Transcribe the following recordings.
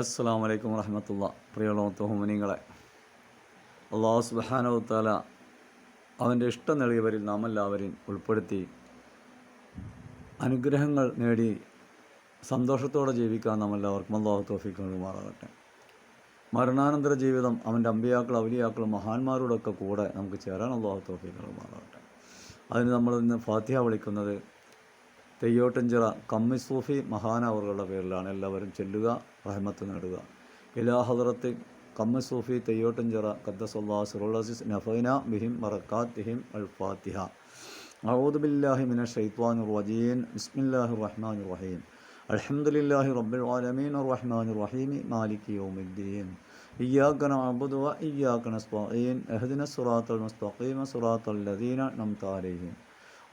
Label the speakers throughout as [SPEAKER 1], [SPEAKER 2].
[SPEAKER 1] അസ്സാം വലൈക്കും വറഹമത്തുള്ള. പ്രിയമുള്ള തോഹുമനിങ്ങളെ അള്ളാഹു സുബാനവത്താല അവന്റെ ഇഷ്ടം നൽകിയവരിൽ നാം എല്ലാവരെയും ഉൾപ്പെടുത്തി അനുഗ്രഹങ്ങൾ നേടി സന്തോഷത്തോടെ ജീവിക്കാൻ നാം എല്ലാവർക്കും അള്ളാഹു തോഫിക്ക് നൽകുമാറാകട്ടെ. മരണാനന്തര ജീവിതം അവന്റെ അമ്പിയാക്കൾ അവലിയാക്കളും മഹാന്മാരോടൊക്കെ കൂടെ നമുക്ക് ചേരാൻ അള്ളാഹു തോഫിക്ക് നൽകുമാറാകട്ടെ. അതിന് നമ്മൾ ഇന്ന് ഫാത്തിഹ വിളിക്കുന്നത് തെയ്യോട്ടഞ്ചിറ കമ്മി സൂഫി മഹാനവറുകളുടെ പേരിലാണ് എല്ലാവരും ചെല്ലുക റഹ്മത്ത് നേടുക ഇലാ ഹദറത്ത് കമ്മി സൂഫി തെയ്യോട്ടഞ്ചിറ ഖദ്ദസുല്ലാ സിറുലസിസ് നഫൈന ബിഹിം മറക്കാത്തിഹിം അൽ ഫാത്തിഹ أعوذ بالله من الشيطان الرجيم بسم الله الرحمن الرحيم الحمد لله رب العالمين الرحمن الرحيم مالك يوم الدين إياك نعبد وإياك نستعين اهدنا الصراط المستقيم صراط الذين أنعمت عليهم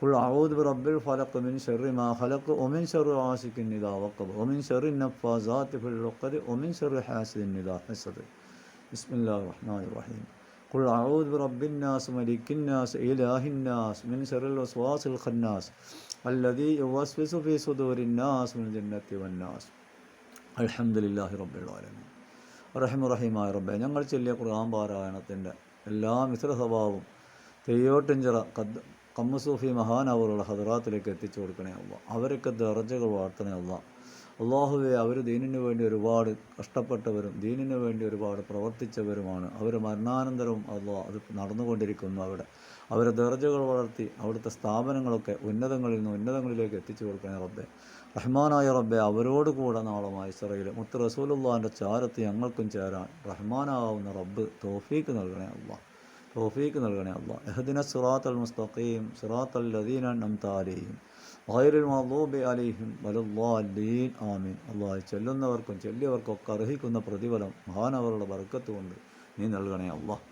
[SPEAKER 1] قل أعوذ برب الفلق من شر ما خلق ومن شر غاسق إذا وقب ومن شر النفاثات في العقد ومن شر حاسد إذا حسد بسم الله الرحمن الرحيم قل أعوذ برب الناس ملك الناس إله الناس من شر الوسواس الخناس الذي يوسوس في صدور الناس من الجنة والناس الحمد لله رب العالمين റഹിമ റഹിമായ റബ്ബെ ഞങ്ങൾ ചൊല്ലിയ ഖുർആൻ പാരായണത്തിൻ്റെ എല്ലാ മിശ്ര സ്വഭാവവും തെയ്യോട്ടിഞ്ചിറ കദ് കമ്മസൂഫി മഹാനവറുള്ള ഹദറാത്തിലേക്ക് എത്തിച്ചു കൊടുക്കണേ അല്ല അവരൊക്കെ ദർജകൾ വാർത്തണേ അല്ല അള്ളാഹുവെ അവർ ദീനിനു വേണ്ടി ഒരുപാട് കഷ്ടപ്പെട്ടവരും ദീനിനു വേണ്ടി ഒരുപാട് പ്രവർത്തിച്ചവരുമാണ്. അവർ മരണാനന്തരവും അള്ളാഹ് അത് നടന്നുകൊണ്ടിരിക്കുന്നു അവിടെ. അവരെ ദർജകൾ വളർത്തി അവിടുത്തെ സ്ഥാപനങ്ങളൊക്കെ ഉന്നതങ്ങളിൽ നിന്ന് ഉന്നതങ്ങളിലേക്ക് എത്തിച്ചു കൊടുക്കണേ റബ്ബെ. റഹ്മാനായ റബ്ബെ അവരോട് കൂടെ നാളെ മൈസറയിൽ മുത്ത് റസൂലുള്ളാന്റെ ചാരത്ത് ഞങ്ങൾക്കും ചേരാൻ റഹ്മാനാവുന്ന റബ്ബ് തോഫീക്ക് നൽകണേ അള്ളാഹ് തോഫീക്ക് നൽകണേ അള്ളാഹ് എഹദിന സുറാത്തൽ മുസ്തഖീം സുറാത്തൽ ലദീന നംതാലിയും വൈറിൽ മഗ്ദൂബി അലൈഹിം വലുല്ലാലീൻ ആമീൻ. അള്ളാഹ് ചെല്ലുന്നവർക്കും ചെല്ലിയവർക്കൊക്കെ അർഹിക്കുന്ന പ്രതിഫലം മഹാനവരുടെ ബർക്കത്ത് കൊണ്ട് നീ നൽകണേ അള്ളാഹ്